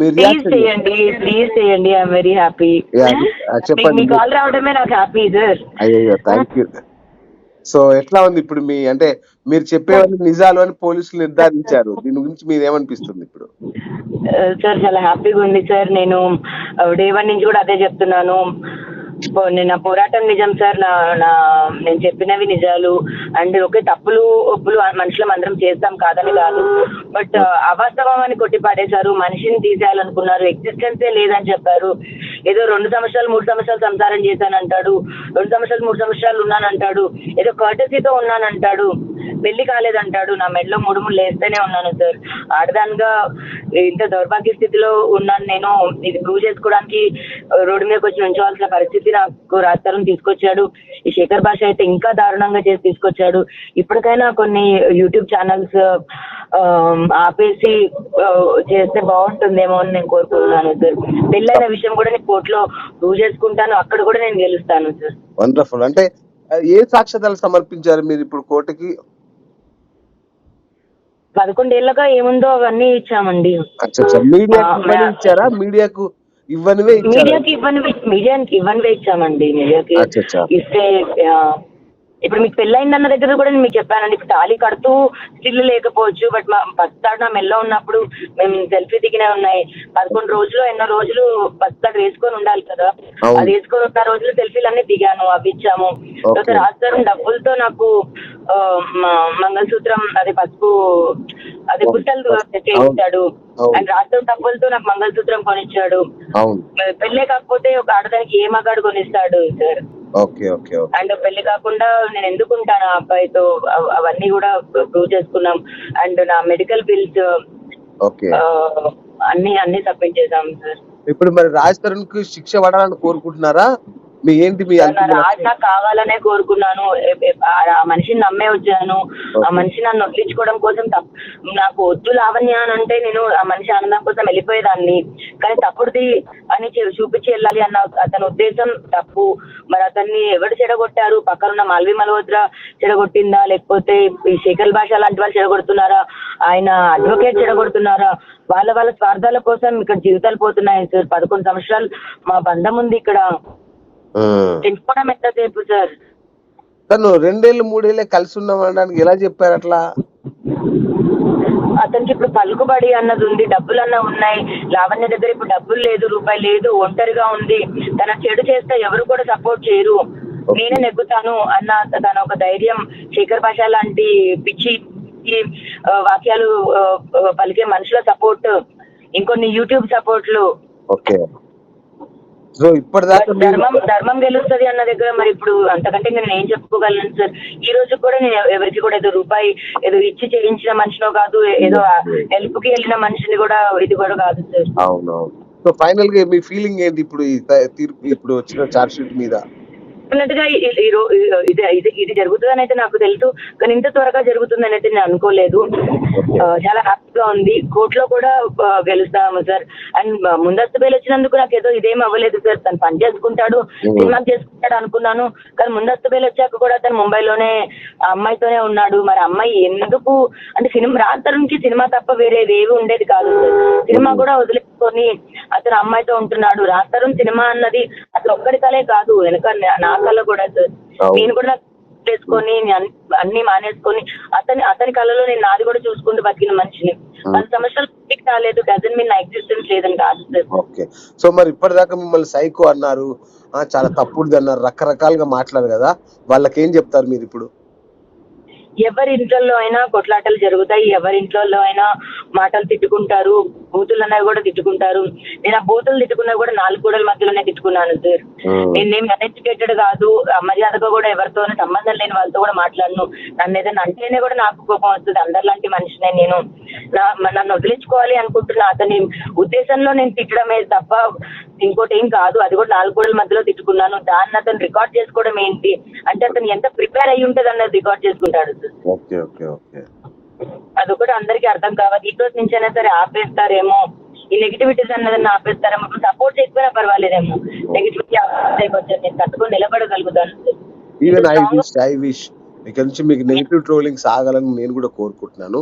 మీరు ప్లీజ్ చేయండి. ప్లీజ్ చేయండి. ఐఎమ్ వెరీ హ్యాపీ uh, చెప్పండి. మీ కాల్ రావడమే నాకు హ్యాపీ సార్ అయ్యో థ్యాంక్ యూ సో ఎట్లా ఉంది ఇప్పుడు మీ అంటే మీరు చెప్పేవన్నీ నిజాలు అని పోలీసులు నిర్ధారించారు. దీని గురించి మీరు ఏమనిపిస్తుంది ఇప్పుడు? సార్ చాలా హ్యాపీగా ఉంది సార్ నేను డే వన్ నుంచి కూడా అదే చెప్తున్నాను. నా పోరాటం నిజం సార్ నా నా నేను చెప్పినవి నిజాలు. అండ్ ఒకే తప్పులు ఒప్పులు మనుషులం అందరం చేస్తాం కాదని కాదు. బట్ అవాస్తవం అని కొట్టి పాడేశారు మనిషిని తీసేయాలనుకున్నారు. ఎగ్జిస్టెన్సే లేదని చెప్పారు. ఏదో రెండు సంవత్సరాలు మూడు సంవత్సరాలు సంసారం చేశానంటాడు. రెండు సంవత్సరాలు మూడు సంవత్సరాలు ఉన్నానంటాడు. ఏదో కర్టసీతో ఉన్నానంటాడు. పెళ్ళి కాలేదంటాడు. నా మెడలో మూడు మూడు లేస్తేనే ఉన్నాను సార్. ఆడదానిగా ఇంత దౌర్భాగ్య స్థితిలో ఉన్నాను నేను. ఇది ప్రూవ్ చేసుకోవడానికి రోడ్డు మీదకి వచ్చి ఉంచవలసిన పరిస్థితి నాకు రాస్తారని తీసుకొచ్చాడు. ఈ శేఖర్ భాష అయితే ఇంకా దారుణంగా చేసి తీసుకొచ్చాడు. ఇప్పటికైనా కొన్ని యూట్యూబ్ ఛానల్స్ ఆపేసి చేస్తే బాగుంటుందేమో అని నేను కోరుకుంటున్నాను సార్. పెళ్ళైన విషయం కూడా నేను కోర్టులో ప్రూవ్ చేసుకుంటాను. అక్కడ కూడా నేను గెలుస్తాను సార్. వండర్ఫుల్ అంటే ఏ సాక్ష్యాలు సమర్పించారు మీరు ఇప్పుడు కోర్టుకి? పదకొండేళ్ళుగా ఏముందో అవన్నీ ఇచ్చామండి. మీడియాకు ఇచ్చారా? మీడియాకు ఇవ్వనివే మీడియాకి ఇవ్వని మీడియాకి ఇవ్వనివే ఇచ్చామండి. మీడియాకి. ఇస్తే ఇప్పుడు మీకు పెళ్ళయిందన్న దగ్గర కూడా నేను మీకు చెప్పానండి. ఇప్పుడు తాళి కడుతూ స్టిల్ లేకపోవచ్చు బట్ మా పస్తాడు నా మెల్లో ఉన్నప్పుడు మేము సెల్ఫీ దిగినవి ఉన్నాయి. పదకొండు రోజులు ఎన్నో రోజులు పస్తాడు వేసుకొని ఉండాలి కదా. అది వేసుకొని ఉన్న రోజులు సెల్ఫీలు అన్ని దిగాను అవి ఇచ్చాము. తర్వాత రాజధాని డబ్బులతో నాకు మంగళసూత్రం అది పసుపు అది పుట్టలు చేయించాడు. అండ్ రాజధాని డబ్బులతో నాకు మంగళసూత్రం కొనిచ్చాడు. పెళ్ళే కాకపోతే ఒక ఆడదానికి ఏ మగాడు కొనిస్తాడు సార్? ఓకే ఓకే అండ్ పెళ్ళి కాకుండా నేను ఎందుకు ఉంటాను ఆ అబ్బాయితో? అవ- అవన్నీ కూడా ప్రూవ్ చేసుకున్నాం. అండ్ నా మెడికల్ బిల్స్ ఓకే. అన్ని అన్ని సబ్మిట్ చేశాం సార్. ఇప్పుడు మరి రాజ్ తరుణ్కు శిక్ష పడాలని కోరుకుంటున్నారా? మీ ఏంటి మీ రాజ? కావాలనే కోరుకున్నాను. ఆ మనిషిని నమ్మే వచ్చాను. ఆ మనిషి నన్ను వదిలించుకోవడం కోసం నాకు వద్దు లావణ్య అని అంటే నేను ఆ మనిషి ఆనందం కోసం వెళ్ళిపోయేదాన్ని. కానీ తప్పుడుది అని చూపించి వెళ్ళాలి అన్న అతని ఉద్దేశం తప్పు. మరి అతన్ని ఎవరు చెడగొట్టారు? పక్కన ఉన్న మాల్వి మల్హోత్రా చెడగొట్టిందా? లేకపోతే ఈ శేఖర్ భాష లాంటి వాళ్ళు చెడగొడుతున్నారా? ఆయన అడ్వకేట్ చెడగొడుతున్నారా? వాళ్ళ వాళ్ళ స్వార్థాల కోసం ఇక్కడ జీవితాలు పోతున్నాయి. సార్ పదకొండు సంవత్సరాలు మా బంధం ఉంది ఇక్కడ. ఎంతసేపు సార్. తను రెండేళ్ళు మూడేళ్ళే కలిసి ఉన్నాం అనడానికి ఎలా చెప్పారు అట్లా? అతనికి ఇప్పుడు పలుకుబడి అన్నది ఉంది డబ్బులు అన్న ఉన్నాయి. లావణ్య దగ్గర ఇప్పుడు డబ్బులు లేదు రూపాయి లేదు ఒంటరిగా ఉంది. తన చెడు చేస్తే ఎవరు కూడా సపోర్ట్ చేయరు. నేనే నెగ్గుతాను అన్న తన ఒక ధైర్యం. శేఖర్ భాష లాంటి పిచ్చి వాక్యాలు పలికే మనుషుల సపోర్ట్ ఇంకొన్ని యూట్యూబ్ సపోర్ట్లు. ఓకే. సో ఇప్పటిదాకా ధర్మం ధర్మం గెలుస్తుంది అన్న దగ్గర మరి ఇప్పుడు అంతకంటే నేను ఏం చెప్పుకోగలను సార్? ఈ రోజు కూడా నేను ఎవరికి కూడా ఏదో రూపాయి ఏదో ఇచ్చి చేయించిన మనిషినో కాదు ఏదో హెల్ప్కి వెళ్ళిన మనిషిని కూడా ఇది కూడా కాదు సార్. అవునవును. సో ఫైనల్గా మీ ఫీలింగ్ ఏంటి ఇప్పుడు ఈ తీర్పు ఇప్పుడు వచ్చిన చార్జ్ షీట్ మీద? రో- ఇది ఇది జరుగుతుందని అయితే నాకు తెలుసు. కానీ ఇంత త్వరగా జరుగుతుందని అయితే నేను అనుకోలేదు. చాలా హ్యాపీగా ఉంది. కోర్టులో కూడా గెలుస్తాము సార్. అండ్ ముందస్తు బెయిల్ వచ్చినందుకు నాకు ఏదో ఇదేం అవ్వలేదు సార్. తను పని చేసుకుంటాడు సినిమా చేసుకుంటాడు అనుకున్నాను. కానీ ముందస్తు బెయిల్ వచ్చాక కూడా తను ముంబైలోనే అమ్మాయితోనే ఉన్నాడు. మరి అమ్మాయి ఎందుకు? అంటే సినిమా రాతరునికి సినిమా తప్ప వేరేది ఏవి ఉండేది కాదు సినిమా కూడా వదిలేసుకొని అతను అమ్మాయితో ఉంటున్నాడు. రాతరుణ్ సినిమా అన్నది అసలు ఒక్కడి కలే కాదు వెనక నా- కళ కూడా సార్. నేను కూడా చేసుకొని అన్ని మానేసుకొని అతని అతని కళలో నేను నాది కూడా చూసుకుంటూ బతికిన మనిషిని. పది సంవత్సరాలు పిక్ రాలేదు డజన్ మీన్ నా ఎగ్జిస్టెన్స్ లేదని కాదు ఓకే. సో మరి ఇప్పటిదాకా మిమ్మల్ని సైకో అన్నారు. చాలా తప్పుడుది అన్నారు. రకరకాలుగా మాట్లాడారు కదా. వాళ్ళకి ఏం చెప్తారు మీరు ఇప్పుడు? ఎవరి ఇంట్లో అయినా కొట్లాటలు జరుగుతాయి. ఎవరి ఇంట్లో అయినా మాటలు తిట్టుకుంటారు. బూతులు అనేవి కూడా తిట్టుకుంటారు. నేను ఆ బూతులు తిట్టుకున్నా కూడా నాలుగు గోడల మధ్యలోనే తిట్టుకున్నాను సార్. నేనేం అన్ఎడ్యుకేటెడ్ కాదు. మర్యాదగా కూడా ఎవరితో సంబంధం లేని వాళ్ళతో కూడా మాట్లాడను. నన్ను ఏదైనా అంటేనే కూడా నాకు కోపం వస్తుంది. అందరిలాంటి మనిషినే నేను. నన్ను వదిలించుకోవాలి అనుకుంటున్నా అతని ఉద్దేశంలో నేను తిట్టడమే తప్ప ఇంకోటి ఏం కాదు. అది కూడా నాలుగు గోడల మధ్యలో తిట్టుకున్నాను. దాన్ని అతను రికార్డ్ చేసుకోవడం ఏంటి? అంటే అతను ఎంత ప్రిపేర్ అయ్యి ఉంటుంది అన్నది రికార్డ్ చేసుకుంటాడు సార్. Okay okay. ఓకే అదొకటి అందరికీ అర్థం కావాలి. ఈ రోజు నుంచైనా సరే ఆపేస్తారేమో. ఈ నెగిటివిటీస్ అన్నదాన్ని ఆపేస్తారేమో. సపోర్ట్ చేయకపోయినా పర్వాలేదేమో. నెగిటివిటీ ఆపేస్తే నేను తట్టుకొని నిలబడగలుగుతాను. Even I wish I wish ఇక నుంచి మీకు నెగిటివ్ ట్రోలింగ్స్ ఆగాలని నేను కూడా కోరుకుంటున్నాను.